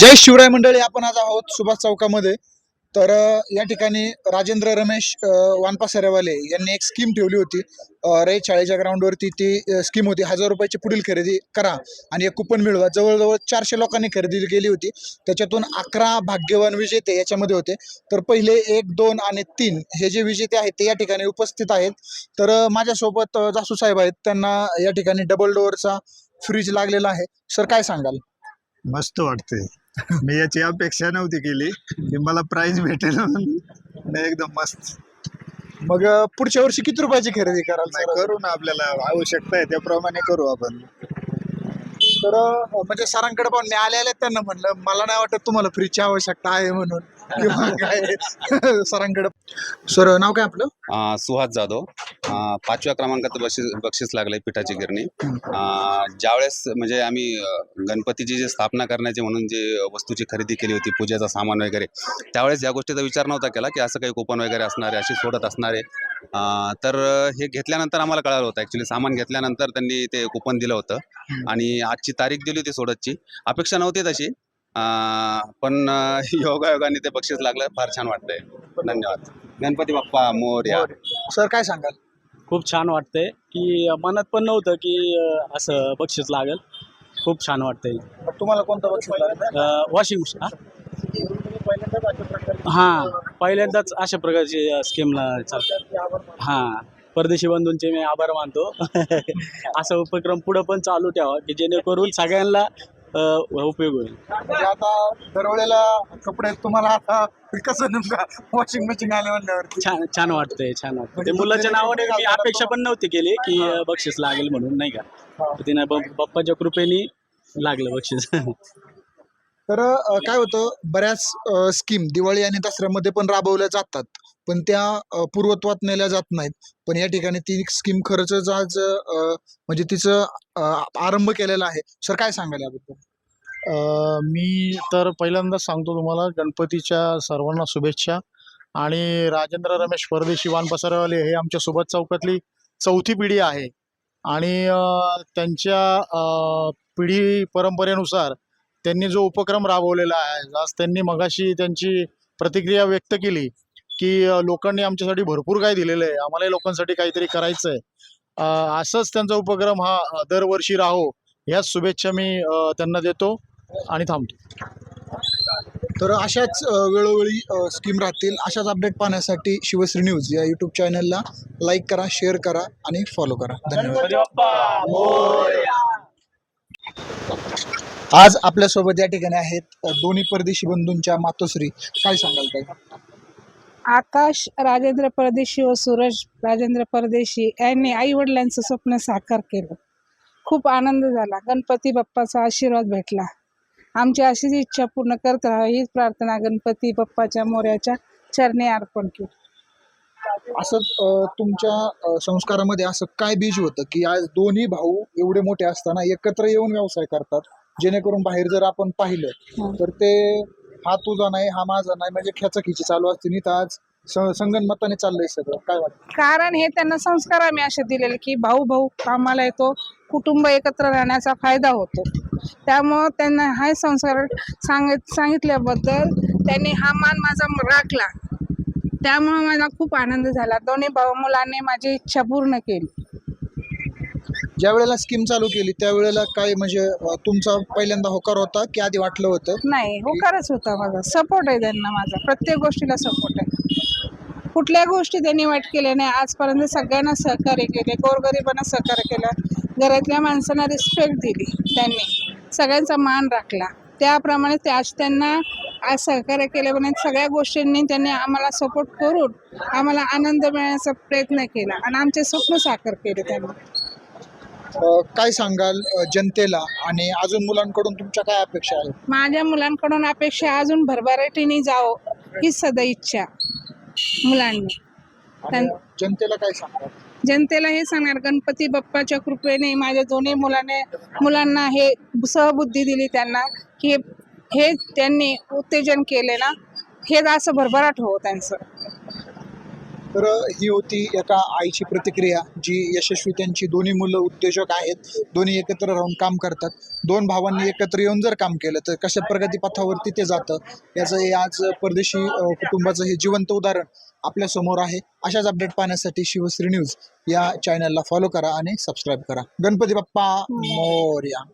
जय शिवराय मंडळी आपण आज आहोत सुभाष चौकामध्ये. तर या ठिकाणी राजेंद्र रमेश वानपा वानपासरेवाले यांनी एक स्कीम ठेवली होती. अ, शाळेच्या ग्राउंडवरती ती स्कीम होती. हजार रुपयाची पुढील खरेदी करा आणि एक कुपन मिळवा. जवळजवळ चारशे लोकांनी खरेदी केली होती. त्याच्यातून अकरा भाग्यवान विजेते याच्यामध्ये होते. तर पहिले एक दोन आणि तीन हे जे विजेते आहेत ते या ठिकाणी उपस्थित आहेत. तर माझ्यासोबत जासू साहेब आहेत. त्यांना या ठिकाणी डबल डोअरचा फ्रीज लागलेला आहे. सर काय सांगाल? मस्त वाटते मी याची अपेक्षा नव्हती केली की मला प्राइज भेटेल म्हणून. नाही, एकदम मस्त मग पुढच्या वर्षी किती रुपयाची खरेदी कराल नाही सर? करू ना आपल्याला आवश्यकता आहे त्याप्रमाणे करू आपण तर म्हणजे सरांकडे पाहून मी आले आले त्यांना म्हणलं मला नाही वाटत तुम्हाला फ्रीजची आवश्यकता आहे म्हणून. किंवा काय. सरांकडे. सर नाव काय आपलं? अ, सुहास जाधव. अ, पाचव्या क्रमांकाचं बक्षीस बक्षीस लागलंय पिठाची गिरणी. अ, ज्यावेळेस म्हणजे आम्ही अ, गणपतीची जी स्थापना करण्याची म्हणून जी वस्तूची खरेदी केली होती पूजेचं सामान वगैरे त्यावेळेस या गोष्टीचा विचार नव्हता केला की असं काही कुपन वगैरे असणार आहे अशी सोडत असणार आहे. तर हे घेतल्यानंतर आम्हाला कळालं होतं. ॲक्च्युली सामान घेतल्यानंतर त्यांनी ते कुपन दिलं होतं. आणि आजची तारीख दिली होती सोडतची. अपेक्षा नव्हती तशी. पण योगायोगाने ते बक्षीस लागलं. फार छान वाटतंय. धन्यवाद. गणपती बाप्पा मोरया सर काय सांगाल? खूप छान वाटतंय की मनात पण नव्हतं की असं बक्षीस लागेल. खूप छान वाटतंय. तुम्हाला कोणतं बक्षीस लागलं? वॉशिंग हां पहिल्यांदाच अशा प्रकारची स्कीमला चालतं. हां परदेशी बंधूंचे मी आभार मानतो. असा उपक्रम पुढं पण चालू ठेवा की जेणेकरून सगळ्यांना उपयोग होईल. म्हणजे आता दरवेळेला कपडे तुम्हाला आता कसं नेमका वॉशिंग मशीन आले म्हणल्यावरती. छान छान वाटतंय छान वाटतं म्हणजे ते मुलाच्या नावाने मी अपेक्षा पण नव्हती केली की बक्षीस लागेल म्हणून नाही का. तिने बाप्पाच्या कृपेने लागलं बक्षीस. तर काय होतं बऱ्याच स्कीम दिवाळी आणि दसऱ्यामध्ये पण राबवल्या जातात. पण त्या पूर्वत्वात नेल्या जात नाहीत. पण या ठिकाणी ती स्कीम खरंच आज म्हणजे तिचं आरंभ केलेला आहे. सर काय सांगाल याबद्दल? मी तर पहिल्यांदाच सांगतो तुम्हाला गणपतीच्या सर्वांना शुभेच्छा. आणि राजेंद्र रमेश परदेशी वान पसरवाले हे आमच्यासोबत चौकातली चौथी पिढी आहे. आणि त्यांच्या पिढी परंपरेनुसार त्यांनी जो उपक्रम राबवलेला आहे आज त्यांनी मगाशी त्यांची प्रतिक्रिया व्यक्त केली की लोकांनी आमच्यासाठी भरपूर काय दिलेलं आहे. आम्हालाही लोकांसाठी काहीतरी करायचं आहे असंच त्यांचा उपक्रम हा दरवर्षी राहो ह्याच शुभेच्छा मी त्यांना देतो आणि थांबतो. तर अशाच वेळोवेळी स्कीम राहतील. अशाच अपडेट पाहण्यासाठी शिवश्री न्यूज या यूट्यूब चॅनलला लाईक करा शेअर करा आणि फॉलो करा. धन्यवाद. आज आपल्यासोबत या ठिकाणी आहेत दोन्ही परदेशी बंधूंच्या मातोश्री. काय सांगाल काय आकाश राजेंद्र परदेशी व सूरज राजेंद्र परदेशी यांनी आई वडिलांचं स्वप्न साकार केलं. खूप आनंद झाला. गणपती बाप्पाचा आशीर्वाद भेटला. आमची अशीच इच्छा पूर्ण करत राहा. हीच प्रार्थना गणपती बाप्पाच्या मोऱ्याच्या चरणी अर्पण केली. असं अ, तुमच्या अ, संस्कारामध्ये असं काय बीज होतं की आज दोन्ही भाऊ एवढे मोठे असताना एकत्र येऊन व्यवसाय करतात? जेणेकरून बाहेर जर आपण पाहिलं. तर ते हा तुझा नाही हा माझा नाही म्हणजे खेचाखिची चालू असते नाही तर आज स- संगनमताने चाललंय सगळं. काय वाटतं? कारण हे त्यांना संस्कार आम्ही असे दिलेले की भाऊ भाऊ कामाला येतो कुटुंब एकत्र राहण्याचा फायदा होतो. त्यामुळं त्यांना हा संस्कार सांगित सांगितल्याबद्दल त्यांनी हा मान माझा राखला. त्यामुळं मला खूप आनंद झाला. दोन्ही भाऊ मुलांनी माझी इच्छा पूर्ण केली. ज्या वेळेला स्कीम चालू केली त्यावेळेला काय म्हणजे अ, तुमचा पहिल्यांदा होकार होता की आधी वाटलं होतं? नाही होकारच होता माझा. सपोर्ट आहे त्यांना माझा. प्रत्येक गोष्टीला सपोर्ट आहे. कुठल्या गोष्टी त्यांनी वाईट केल्या नाही आजपर्यंत सगळ्यांना सहकार्य केले गोरगरिबांना सहकार्य केलं. घरातल्या माणसांना रिस्पेक्ट दिली त्यांनी. सगळ्यांचा मान राखला. त्याप्रमाणे ते आज त्यांना आज सहकार्य केल्यामुळे सगळ्या गोष्टींनी त्यांनी आम्हाला सपोर्ट करून आम्हाला आनंद मिळण्याचा प्रयत्न केला. आणि आमचे स्वप्न साकार केले त्यांनी. काय सांगाल जनतेला आणि अजून मुलांकडून तुमच्या काय अपेक्षा आहेत? माझ्या मुलांकडून अपेक्षा अजून भरभराटीने जावं ही सदा इच्छा मुलांनी. आणि त्यां- जनतेला काय सांगाल? जनतेला हे सांगणार गणपती बाप्पाच्या कृपेने माझ्या दोन्ही मुलाने मुलांना हे सहबुद्धी दिली त्यांना की हे त्यांनी उत्तेजन केले ना हे असं भरभराट हो त्यांचं. तर ही होती एका आईची प्रतिक्रिया जी यशस्वी त्यांची दोन्ही मुलं उद्योजक आहेत. दोन्ही एकत्र राहून काम करतात. दोन भावांनी एकत्र येऊन जर काम केलं तर कशा प्रगतीपथावरती ते जातं? याचं हे आज परदेशी कुटुंबाचं हे जिवंत उदाहरण आपल्यासमोर आहे. अशाच अपडेट पाहण्यासाठी शिवश्री न्यूज या चॅनलला फॉलो करा आणि सबस्क्राईब करा. गणपती बाप्पा मोर्या.